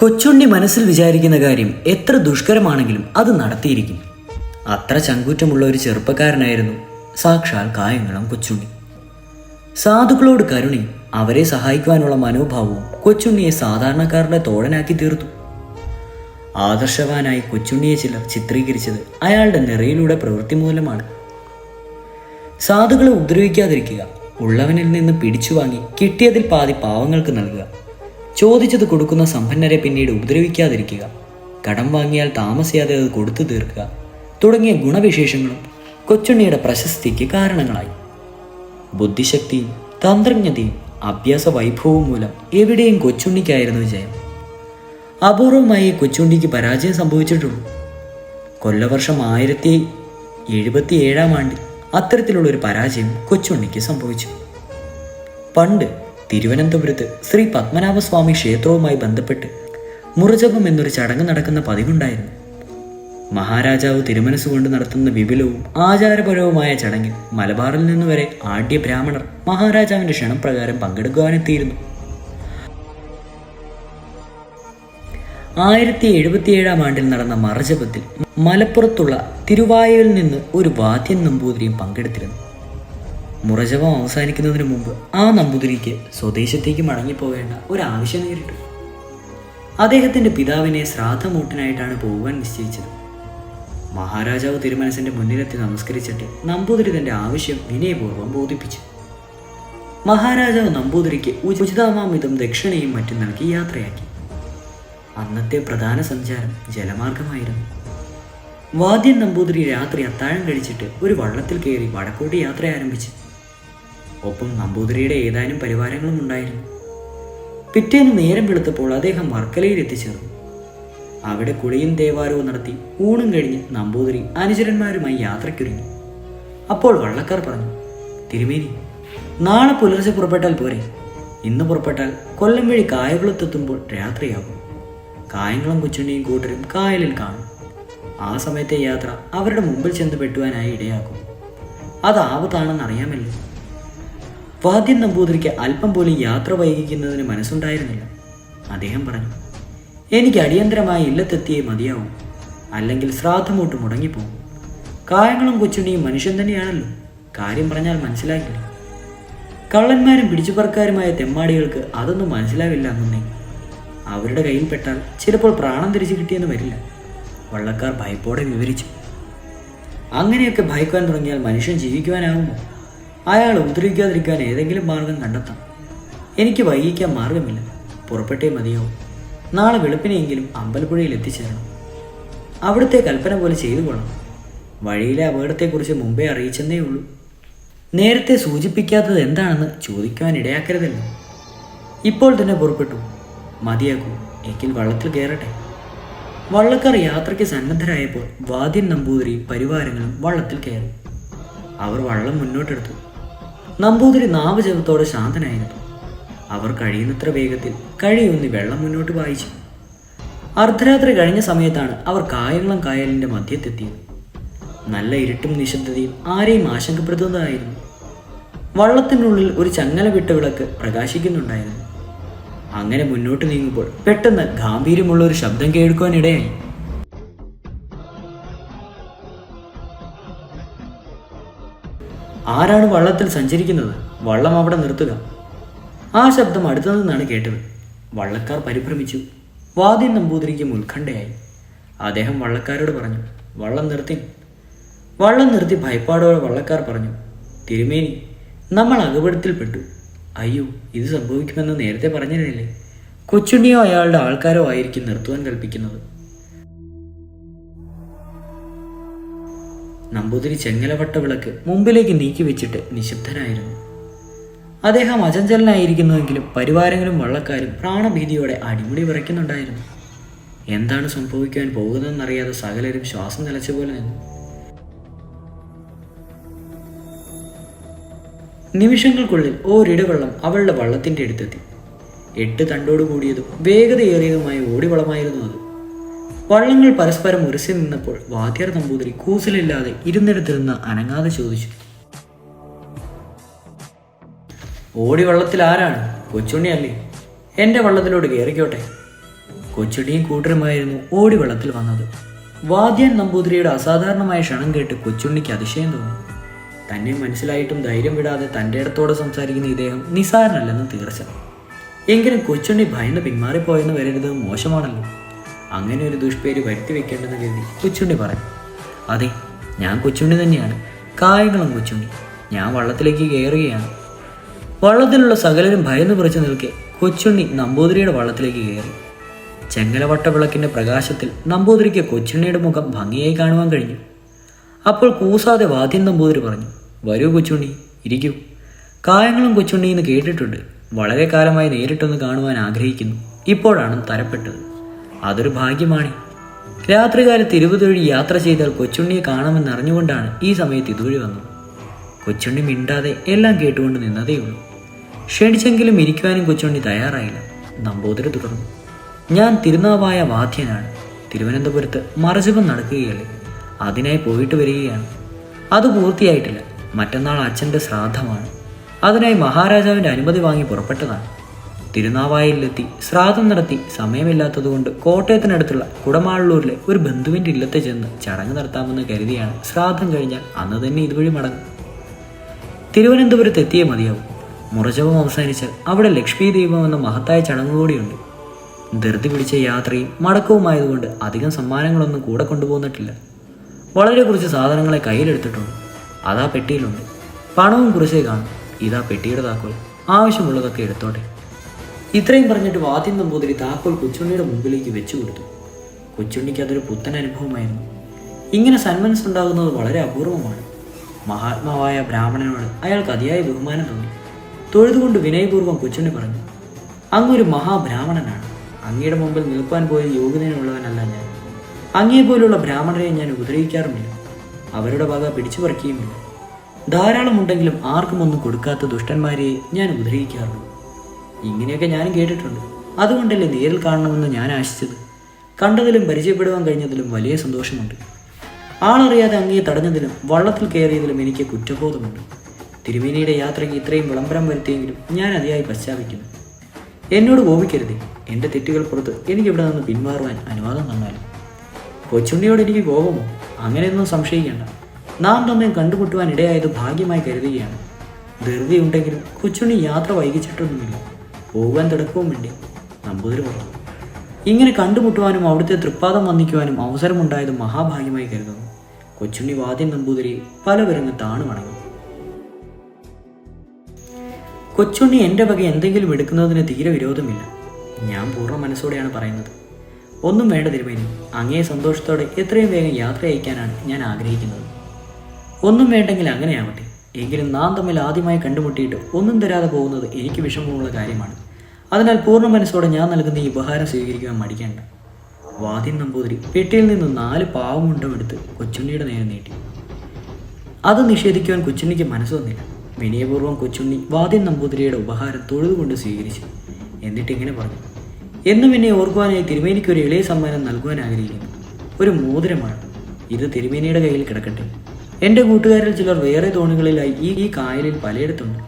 കൊച്ചുണ്ണി മനസ്സിൽ വിചാരിക്കുന്ന കാര്യം എത്ര ദുഷ്കരമാണെങ്കിലും അത് നടത്തിയിരിക്കും. അത്ര ചങ്കൂറ്റമുള്ള ഒരു ചെറുപ്പക്കാരനായിരുന്നു സാക്ഷാൽ കായംകുളം കൊച്ചുണ്ണി. സാധുക്കളോട് കരുണി അവരെ സഹായിക്കുവാനുള്ള മനോഭാവവും കൊച്ചുണ്ണിയെ സാധാരണക്കാരുടെ തോഴനാക്കി തീർത്തു. ആദർശവാനായി കൊച്ചുണ്ണിയെ ചിലർ ചിത്രീകരിച്ചത് അയാളുടെ നിറയിലൂടെ പ്രവൃത്തി മൂലമാണ്. സാധുക്കളെ ഉപദ്രവിക്കാതിരിക്കുക ഉള്ളവനിൽ നിന്ന് പിടിച്ചു വാങ്ങി കിട്ടിയതിൽ പാതി പാവങ്ങൾക്ക് നൽകുക ചോദിച്ചത് കൊടുക്കുന്ന സമ്പന്നരെ പിന്നീട് ഉപദ്രവിക്കാതിരിക്കുക. കടം വാങ്ങിയാൽ താമസിയാതെ അത് കൊടുത്തു തീർക്കുക. തുടങ്ങിയ ഗുണവിശേഷങ്ങളും കൊച്ചുണ്ണിയുടെ പ്രശസ്തിക്ക് കാരണങ്ങളായി. ബുദ്ധിശക്തിയും തന്ത്രജ്ഞതയും അഭ്യാസ വൈഭവവും മൂലം എവിടെയും കൊച്ചുണ്ണിക്കായിരുന്നു ജയം അപൂർവമായി കൊച്ചുണ്ണിക്ക് പരാജയം സംഭവിച്ചിട്ടുള്ളൂ. കൊല്ലവർഷം ആയിരത്തി എഴുപത്തി ഏഴാം ആണ്ടിൽ അത്തരത്തിലുള്ള ഒരു പരാജയം കൊച്ചുണ്ണിക്ക് സംഭവിച്ചു. പണ്ട് തിരുവനന്തപുരത്ത് ശ്രീ പത്മനാഭസ്വാമി ക്ഷേത്രവുമായി ബന്ധപ്പെട്ട് മുറജപം എന്നൊരു ചടങ്ങ് നടക്കുന്ന പതിവുണ്ടായിരുന്നു. മഹാരാജാവ് തിരുമനസ്സുകൊണ്ട് നടത്തുന്ന വിപുലവും ആചാരപരവുമായ ചടങ്ങിൽ മലബാറിൽ നിന്ന് വരെ ആഢ്യ ബ്രാഹ്മണർ മഹാരാജാവിന്റെ ക്ഷണപ്രകാരം പങ്കെടുക്കുവാനെത്തിയിരുന്നു. ആയിരത്തി എഴുപത്തിയേഴാം ആണ്ടിൽ നടന്ന മറജപത്തിൽ മലപ്പുറത്തുള്ള തിരുവായൂരിൽ നിന്ന് ഒരു വാദ്യൻ നമ്പൂതിരിയും പങ്കെടുത്തിരുന്നു. മുറജപം അവസാനിക്കുന്നതിന് മുമ്പ് ആ നമ്പൂതിരിക്ക് സ്വദേശത്തേക്ക് മടങ്ങിപ്പോകേണ്ട ഒരു ആവശ്യം നേരിട്ടു. അദ്ദേഹത്തിന്റെ പിതാവിനെ ശ്രാദ്ധമൂട്ടിനായിട്ടാണ് പോകുവാൻ നിശ്ചയിച്ചത്. മഹാരാജാവ് തിരുമനസിന്റെ മുന്നിലെത്തി നമസ്കരിച്ചിട്ട് നമ്പൂതിരി തന്റെ ആവശ്യം വിനയപൂർവം ബോധിപ്പിച്ചു. മഹാരാജാവ് നമ്പൂതിരിക്ക് ഉചിതമാമിതം ദക്ഷിണയും മറ്റും നൽകി യാത്രയാക്കി. അന്നത്തെ പ്രധാന സഞ്ചാരം ജലമാർഗമായിരുന്നു. വാദ്യം നമ്പൂതിരി രാത്രി അത്താഴം കഴിച്ചിട്ട് ഒരു വള്ളത്തിൽ കയറി വടക്കോട്ട് യാത്ര ആരംഭിച്ചു. ഒപ്പം നമ്പൂതിരിയുടെ ഏതാനും പരിവാരങ്ങളും ഉണ്ടായിരുന്നു. പിറ്റേന്ന് നേരം വെളുത്തപ്പോൾ അദ്ദേഹം വർക്കലയിൽ എത്തിച്ചേർന്നു. അവിടെ കുളിയും ദേവാരവും നടത്തി ഊണും കഴിഞ്ഞ് നമ്പൂതിരി അനുചരന്മാരുമായി യാത്രയ്ക്കൊരുങ്ങി. അപ്പോൾ വള്ളക്കാർ പറഞ്ഞു തിരുമേനി നാളെ പുലർച്ചെ പുറപ്പെട്ടാൽ പോരെ. ഇന്ന് പുറപ്പെട്ടാൽ കൊല്ലം വഴി കായകുളത്തെത്തുമ്പോൾ രാത്രിയാകും. കായംകുളം കൊച്ചുണ്ണിയും കൂട്ടരും കായലിൽ കാണും. ആ സമയത്തെ യാത്ര അവരുടെ മുമ്പിൽ ചെന്ന് പെട്ടുവാനായി ഇടയാക്കും. അത് അറിയാമല്ലോ വാദ്യൻ നമ്പൂതിരിക്ക് അല്പം പോലും യാത്ര വൈകിക്കുന്നതിന് മനസ്സുണ്ടായിരുന്നില്ല. അദ്ദേഹം പറഞ്ഞു എനിക്ക് അടിയന്തരമായി ഇല്ലത്തെത്തിയേ മതിയാവും. അല്ലെങ്കിൽ ശ്രാദ്ധമൂട്ട് മുടങ്ങിപ്പോകും. കായങ്ങളും കൊച്ചുണ്ണിയും മനുഷ്യൻ തന്നെയാണല്ലോ. കാര്യം പറഞ്ഞാൽ മനസ്സിലാക്കില്ല കള്ളന്മാരും പിടിച്ചുപറക്കാരുമായ തെമ്മാടികൾക്ക് അതൊന്നും മനസ്സിലാവില്ല എന്നേ അവരുടെ കയ്യിൽപ്പെട്ടാൽ ചിലപ്പോൾ പ്രാണം തിരിച്ചു കിട്ടിയെന്ന് വരില്ല. വള്ളക്കാർ ഭയപ്പോടെ വിവരിച്ചു. അങ്ങനെയൊക്കെ ഭയക്കാൻ തുടങ്ങിയാൽ മനുഷ്യൻ ജീവിക്കുവാനാവുമോ അയാൾ ഉപദ്രവിക്കാതിരിക്കാൻ ഏതെങ്കിലും മാർഗം കണ്ടെത്താം എനിക്ക് വൈകിക്കാൻ മാർഗമില്ല. പുറപ്പെട്ടേ മതിയാവും. നാളെ വെളുപ്പിനെയെങ്കിലും അമ്പലപ്പുഴയിൽ എത്തിച്ചേരണം. അവിടുത്തെ കൽപ്പന പോലെ ചെയ്തു കൊള്ളണം വഴിയിലെ അപകടത്തെക്കുറിച്ച് മുമ്പേ അറിയിച്ചെന്നേ ഉള്ളൂ. നേരത്തെ സൂചിപ്പിക്കാത്തത് എന്താണെന്ന് ചോദിക്കാൻ ഇടയാക്കരുതല്ലോ. ഇപ്പോൾ തന്നെ പുറപ്പെട്ടു. മതിയാക്കൂ. എങ്കിൽ വള്ളത്തിൽ കയറട്ടെ. വള്ളക്കാർ യാത്രയ്ക്ക് സന്നദ്ധരായപ്പോൾ വാദ്യൻ നമ്പൂതിരിയും പരിവാരങ്ങളും വള്ളത്തിൽ കയറി. അവർ വള്ളം മുന്നോട്ടെടുത്തു. നമ്പൂതിരി നാവജപത്തോടെ ശാന്തനായിരുന്നു. അവർ കഴിയുന്നത്ര വേഗത്തിൽ കഴിയൊന്നി വെള്ളം മുന്നോട്ട് വായിച്ചു അർദ്ധരാത്രി കഴിഞ്ഞ സമയത്താണ് അവർ കായംകുളം കായലിന്റെ മധ്യത്തെത്തിയത്. നല്ല ഇരുട്ടും നിശബ്ദതയും ആരെയും ആശങ്കപ്പെടുത്തുന്നതായിരുന്നു. വള്ളത്തിനുള്ളിൽ ഒരു ചങ്ങല വിട്ട വിളക്ക് പ്രകാശിക്കുന്നുണ്ടായിരുന്നു. അങ്ങനെ മുന്നോട്ട് നീങ്ങുമ്പോൾ പെട്ടെന്ന് ഗാംഭീര്യമുള്ള ഒരു ശബ്ദം കേൾക്കുവാനിടയായി. ആരാണ് വള്ളത്തിൽ സഞ്ചരിക്കുന്നത്? വള്ളം അവിടെ നിർത്തുക. ആ ശബ്ദം അടുത്തു നിന്നാണ് കേട്ടത്. വള്ളക്കാർ പരിഭ്രമിച്ചു. വാദ്യൻ നമ്പൂതിരിക്കും ഉത്കണ്ഠയായി. അദ്ദേഹം വള്ളക്കാരോട് പറഞ്ഞു വള്ളം നിർത്തി. വള്ളം നിർത്തി ഭയപ്പാടോടെ വള്ളക്കാർ പറഞ്ഞു തിരുമേനി നമ്മൾ അകപടത്തിൽപ്പെട്ടു അയ്യോ ഇത് സംഭവിക്കുമെന്ന് നേരത്തെ പറഞ്ഞിരുന്നില്ലേ? കൊച്ചുണ്ണിയോ അയാളുടെ ആൾക്കാരോ ആയിരിക്കും നിർത്തുവാൻ കൽപ്പിക്കുന്നത്. നമ്പൂതിരി ചെങ്ങലവട്ട വിളക്ക് മുമ്പിലേക്ക് നീക്കി വെച്ചിട്ട് നിശബ്ദനായിരുന്നു. അദ്ദേഹം അചഞ്ചലനായിരിക്കുന്നുവെങ്കിലും പരിവാരങ്ങളും വള്ളക്കാരും പ്രാണഭീതിയോടെ അടിമുടി വിറയ്ക്കുന്നുണ്ടായിരുന്നു. എന്താണ് സംഭവിക്കാൻ പോകുന്നതെന്നറിയാതെ സകലരും ശ്വാസം നിലച്ച പോലെ നിന്നു. നിമിഷങ്ങൾക്കുള്ളിൽ ഒരിടവെള്ളം അവളുടെ വള്ളത്തിന്റെ അടുത്തെത്തി. എട്ട് തണ്ടോട് കൂടിയതും വേഗതയേറിയതുമായ ഓടിവളമായിരുന്നു അത്. വള്ളങ്ങൾ പരസ്പരം ഉരസി നിന്നപ്പോൾ വാദ്യർ നമ്പൂതിരി കൂസലില്ലാതെ ഇരുന്നെടുത്തിരുന്ന് അനങ്ങാതെ ചോദിച്ചു. ഓടി വള്ളത്തിൽ ആരാണ്? കൊച്ചുണ്ണിയല്ലേ? എന്റെ വള്ളത്തിലോട് കയറിക്കോട്ടെ കൊച്ചുണ്ണിയും കൂട്ടരുമായിരുന്നു ഓടി വള്ളത്തിൽ വന്നത്. വാദ്യൻ നമ്പൂതിരിയുടെ അസാധാരണമായ ക്ഷണം കേട്ട് കൊച്ചുണ്ണിക്ക് അതിശയം തോന്നി. തന്നെ മനസ്സിലായിട്ടും ധൈര്യം വിടാതെ തന്റെ ഇടത്തോടെ സംസാരിക്കുന്ന ഇദ്ദേഹം നിസാരനല്ലെന്ന് തീർച്ച എങ്കിലും കൊച്ചുണ്ണി ഭയന്ന് പിന്മാറിപ്പോയെന്ന് വരരുത് മോശമാണല്ലോ. അങ്ങനെ ഒരു ദുഷ്പേര് വരുത്തി വെക്കേണ്ടെന്ന് കരുതി. കൊച്ചുണ്ണി പറഞ്ഞു അതെ ഞാൻ കൊച്ചുണ്ണി തന്നെയാണ്. കായംകുളം കൊച്ചുണ്ണി. ഞാൻ വള്ളത്തിലേക്ക് കയറുകയാണ് വള്ളത്തിലുള്ള സകലരും ഭയന്ന് പറിച്ചു നിൽക്കെ കൊച്ചുണ്ണി നമ്പൂതിരിയുടെ വള്ളത്തിലേക്ക് കയറി ചെങ്ങലവട്ടവിളക്കിന്റെ പ്രകാശത്തിൽ നമ്പൂതിരിക്ക് കൊച്ചുണ്ണിയുടെ മുഖം ഭംഗിയായി കാണുവാൻ കഴിഞ്ഞു. അപ്പോൾ കൂസാതെ വാദ്യം നമ്പൂതിരി പറഞ്ഞു വരൂ കൊച്ചുണ്ണി ഇരിക്കൂ. കായങ്ങളും കൊച്ചുണ്ണി എന്ന് കേട്ടിട്ടുണ്ട്. വളരെ കാലമായി നേരിട്ടൊന്ന് കാണുവാൻ ആഗ്രഹിക്കുന്നു. ഇപ്പോഴാണ് തരപ്പെട്ടത്. അതൊരു ഭാഗ്യമാണ്. രാത്രികാലത്ത് ഇരുപത് യാത്ര ചെയ്താൽ കൊച്ചുണ്ണിയെ കാണാമെന്ന് അറിഞ്ഞുകൊണ്ടാണ് ഈ സമയത്ത് ഇതുവഴി വന്നത്. കൊച്ചുണ്ണി മിണ്ടാതെ എല്ലാം കേട്ടുകൊണ്ട് നിന്നതേയുള്ളൂ. ക്ഷണിച്ചെങ്കിലും ഇരിക്കുവാനും കൊച്ചുണ്ണി തയ്യാറായില്ല. നമ്പൂതിരി തുടർന്നു. ഞാൻ തിരുനാവായ വാദ്യനാണ് തിരുവനന്തപുരത്ത് മറജപം നടക്കുകയല്ലേ? അതിനായി പോയിട്ട് വരികയാണ്. അത് പൂർത്തിയായിട്ടില്ല. മറ്റന്നാൾ അച്ഛന്റെ ശ്രാദ്ധമാണ്. അതിനായി മഹാരാജാവിന്റെ അനുമതി വാങ്ങി പുറപ്പെട്ടതാണ്. തിരുനാവായിലെത്തി ശ്രാദ്ധം നടത്തി സമയമില്ലാത്തതുകൊണ്ട് കോട്ടയത്തിനടുത്തുള്ള കുടമാളൂരിലെ ഒരു ബന്ധുവിന്റെ ഇല്ലത്തെ ചെന്ന് ചടങ്ങ് നടത്താമെന്ന് കരുതിയാണ് ശ്രാദ്ധം കഴിഞ്ഞാൽ അന്ന് തന്നെ ഇതുവഴി മടങ്ങും. തിരുവനന്തപുരത്ത് എത്തിയേ മതിയാവും. മുറജപം അവസാനിച്ചാൽ അവിടെ ലക്ഷ്മി ദീപം എന്ന മഹത്തായ ചടങ്ങ് കൂടിയുണ്ട്. ധൃതി പിടിച്ച യാത്രയും മടക്കവുമായതുകൊണ്ട് അധികം സമ്മാനങ്ങളൊന്നും കൂടെ കൊണ്ടുപോന്നിട്ടില്ല. വളരെ കുറച്ച് സാധനങ്ങളെ കയ്യിലെടുത്തിട്ടുണ്ട്. അതാ പെട്ടിയിലുണ്ട്. പണവും കുറച്ചേ കാണും. ഇതാ പെട്ടിയുടെ താക്കോൽ. ആവശ്യമുള്ളതൊക്കെ എടുത്തോട്ടെ. ഇത്രയും പറഞ്ഞിട്ട് വാദ്യം നമ്പൂതിരി താക്കോൽ കൊച്ചുണ്ണിയുടെ മുമ്പിലേക്ക് വെച്ചു കൊടുത്തു. കൊച്ചുണ്ണിക്ക് അതൊരു പുത്തൻ അനുഭവമായിരുന്നു. ഇങ്ങനെ സന്മനസ് ഉണ്ടാകുന്നത് വളരെ അപൂർവമാണ്. മഹാത്മാവായ ബ്രാഹ്മണനോട് അയാൾക്ക് അതിയായ ബഹുമാനം തോന്നി. തൊഴുതുകൊണ്ട് വിനയപൂർവം കൊച്ചുണ്ണി പറഞ്ഞു അങ്ങൊരു മഹാബ്രാഹ്മണനാണ്. അങ്ങയുടെ മുമ്പിൽ നിൽക്കാൻ പോയ യോഗ്യതയുള്ളവനല്ല ഞാൻ. അങ്ങേ പോലുള്ള ബ്രാഹ്മണരെ ഞാൻ ഉപദ്രവിക്കാറുമില്ല. അവരുടെ വക പിടിച്ചു പറിക്കുകയുമില്ല ധാരാളം ഉണ്ടെങ്കിലും ആർക്കും ഒന്നും കൊടുക്കാത്ത ദുഷ്ടന്മാരെ ഞാൻ ഉപദ്രവിക്കാറുള്ളൂ. ഇങ്ങനെയൊക്കെ ഞാനും കേട്ടിട്ടുണ്ട്. അതുകൊണ്ടല്ലേ നേരിൽ കാണണമെന്ന് ഞാൻ ആശിച്ചത്. കണ്ടതിലും പരിചയപ്പെടുവാൻ കഴിഞ്ഞതിലും വലിയ സന്തോഷമുണ്ട്. ആളറിയാതെ അങ്ങേ തടഞ്ഞതിലും വള്ളത്തിൽ കയറിയതിലും എനിക്ക് കുറ്റബോധമുണ്ട്. തിരുമേനിയുടെ യാത്രയ്ക്ക് ഇത്രയും വിളംബരം വരുത്തിയെങ്കിലും ഞാൻ അതിയായി പശ്ചാത്തപിക്കുന്നു. എന്നോട് കോപിക്കരുത്. എന്റെ തെറ്റുകൾ പുറത്ത് എനിക്കിവിടെ നിന്ന് പിന്മാറുവാൻ അനുവാദം തന്നാലും. കൊച്ചുണ്ണിയോട് എനിക്ക് കോപമോ? അങ്ങനെയൊന്നും സംശയിക്കേണ്ട. നാം തന്നെ കണ്ടുമുട്ടുവാൻ ഇടയായത് ഭാഗ്യമായി കരുതുകയാണ്. ധൃതിയുണ്ടെങ്കിലും കൊച്ചുണ്ണി യാത്ര വൈകിച്ചിട്ടൊന്നുമില്ല. പോകുവാൻ തിടക്കവും വേണ്ടി നമ്പൂതിരി പറഞ്ഞു ഇങ്ങനെ കണ്ടുമുട്ടുവാനും അവിടുത്തെ തൃപ്പാദം വന്ദിക്കുവാനും അവസരമുണ്ടായത് മഹാഭാഗ്യമായി കരുതുന്നു. കൊച്ചുണ്ണി വാദ്യം നമ്പൂതിരി പലവരങ്ങ് താണു വണങ്ങി കൊച്ചുണ്ണി എന്റെ വക എന്തെങ്കിലും എടുക്കുന്നതിന് തീരെ വിരോധമില്ല. ഞാൻ പൂർണ മനസ്സോടെയാണ് പറയുന്നത്. ഒന്നും വേണ്ട തിരുമേനി. അങ്ങേ സന്തോഷത്തോടെ എത്രയും വേഗം യാത്ര അയക്കാനാണ് ഞാൻ ആഗ്രഹിക്കുന്നത്. ഒന്നും വേണ്ടെങ്കിൽ അങ്ങനെയാവട്ടെ. എങ്കിലും നാം തമ്മിൽ ആദ്യമായി കണ്ടുമുട്ടിയിട്ട് ഒന്നും തരാതെ പോകുന്നത് എനിക്ക് വിഷമമുള്ള കാര്യമാണ്. അതിനാൽ പൂർണ മനസ്സോടെ ഞാൻ നൽകുന്ന ഈ ഉപഹാരം സ്വീകരിക്കാൻ മടിക്കേണ്ട. വാദ്യം നമ്പൂതിരി പെട്ടിയിൽ നിന്ന് നാല് പാവമുണ്ടം എടുത്ത് കൊച്ചുണ്ണിയുടെ നേരെ നീട്ടി. അത് നിഷേധിക്കുവാൻ കൊച്ചുണ്ണിക്ക് മനസ്സ് വന്നില്ല. വിനയപൂർവം കൊച്ചുണ്ണി വാദ്യം നമ്പൂതിരിയുടെ ഉപഹാരം തൊഴുതുകൊണ്ട് സ്വീകരിച്ചു. എന്നിട്ട് ഇങ്ങനെ പറഞ്ഞു. എന്നും എന്നെ ഓർക്കുവാനായി തിരുമേനിക്ക് ഒരു ഇളയ സമ്മാനം നൽകുവാൻ ആഗ്രഹിക്കുന്നു. ഒരു മോതിരമാണ്. ഇത് തിരുമേനിയുടെ കയ്യിൽ കിടക്കട്ടെ. എന്റെ കൂട്ടുകാരിൽ ചിലർ വേറെ തോണികളിലായി ഈ ഈ കായലിൽ പലയിടത്തുണ്ട്.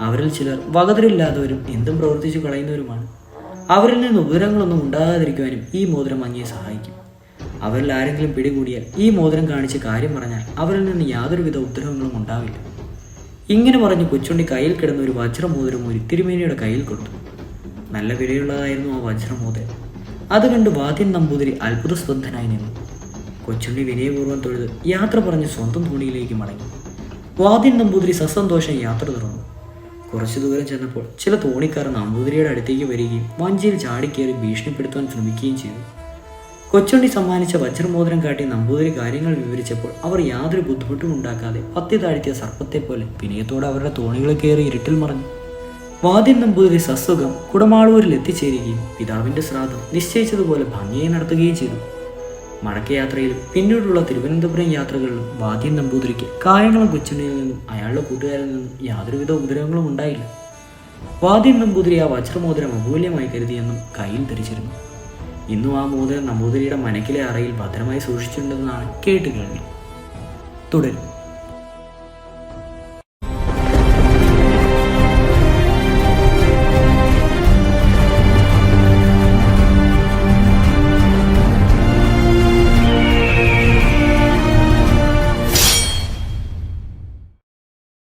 അവരിൽ ചിലർ വകതിരില്ലാത്തവരും എന്തും പ്രവർത്തിച്ചു കളയുന്നവരുമാണ്. അവരിൽ നിന്ന് ഉപദ്രവങ്ങളൊന്നും ഉണ്ടാകാതിരിക്കുവാനും ഈ മോതിരം അങ്ങയെ സഹായിക്കും. അവരിൽ ആരെങ്കിലും പിടികൂടിയാൽ ഈ മോതിരം കാണിച്ച് കാര്യം പറഞ്ഞാൽ അവരിൽ നിന്ന് യാതൊരുവിധ ഉപദ്രവങ്ങളും ഉണ്ടാവില്ല. ഇങ്ങനെ പറഞ്ഞ് കൊച്ചുണ്ണി കയ്യിൽ കിടന്ന ഒരു വജ്രമോതിരം ഒരു തിരുമേനിയുടെ കയ്യിൽ കൊടുത്തു. നല്ല വിലയുള്ളതായിരുന്നു ആ വജ്രമോതിരം. അത് കണ്ട് വാദ്യൻ നമ്പൂതിരി അത്ഭുതസ്തബ്ധനായി നിന്നു. കൊച്ചുണ്ണി വിനയപൂർവം തൊഴുത് യാത്ര പറഞ്ഞ് സ്വന്തം തോണിയിലേക്ക് മടങ്ങി. വാദ്യൻ നമ്പൂതിരി സസന്തോഷം യാത്ര തുറന്നു. കുറച്ചു ദൂരം ചെന്നപ്പോൾ ചില തോണിക്കാർ നമ്പൂതിരിയുടെ അടുത്തേക്ക് വരികയും വഞ്ചിയിൽ ചാടിക്കേറി ഭീഷണിപ്പെടുത്താൻ ശ്രമിക്കുകയും ചെയ്തു. കൊച്ചുണ്ണി സമ്മാനിച്ച വജ്രമോതിരം കാട്ടി നമ്പൂതിരി കാര്യങ്ങൾ വിവരിച്ചപ്പോൾ അവർ യാതൊരു ബുദ്ധിമുട്ടും ഉണ്ടാക്കാതെ പത്തി താഴ്ത്തിയ സർപ്പത്തെ പോലെ വിനയത്തോടെ അവരുടെ തോണികൾ കയറി ഇരുട്ടിൽ മറഞ്ഞു. വാദ്യൻ നമ്പൂതിരി സസുഖം കുടമാളൂരിൽ എത്തിച്ചേരുകയും പിതാവിന്റെ ശ്രാദ്ധം നിശ്ചയിച്ചതുപോലെ ഭംഗിയായി നടത്തുകയും ചെയ്തു. മടക്കയാത്രയിലും പിന്നീടുള്ള തിരുവനന്തപുരം യാത്രകളിലും വാദ്യം നമ്പൂതിരിക്ക് കായങ്ങളും കൊച്ചുണ്ണിയിൽ നിന്നും അയാളുടെ കൂട്ടുകാരിൽ നിന്നും യാതൊരുവിധ ഉപദ്രവങ്ങളും ഉണ്ടായില്ല. വാദ്യം നമ്പൂതിരി ആ വജ്രമോതിരം അമൂല്യമായി കരുതിയെന്നും കയ്യിൽ ധരിച്ചിരുന്നു. ഇന്നും ആ മോതിരം നമ്പൂതിരിയുടെ മനക്കിലെ അറയിൽ ഭദ്രമായി സൂക്ഷിച്ചിട്ടുണ്ടെന്നാണ് കേട്ട് തുടരും.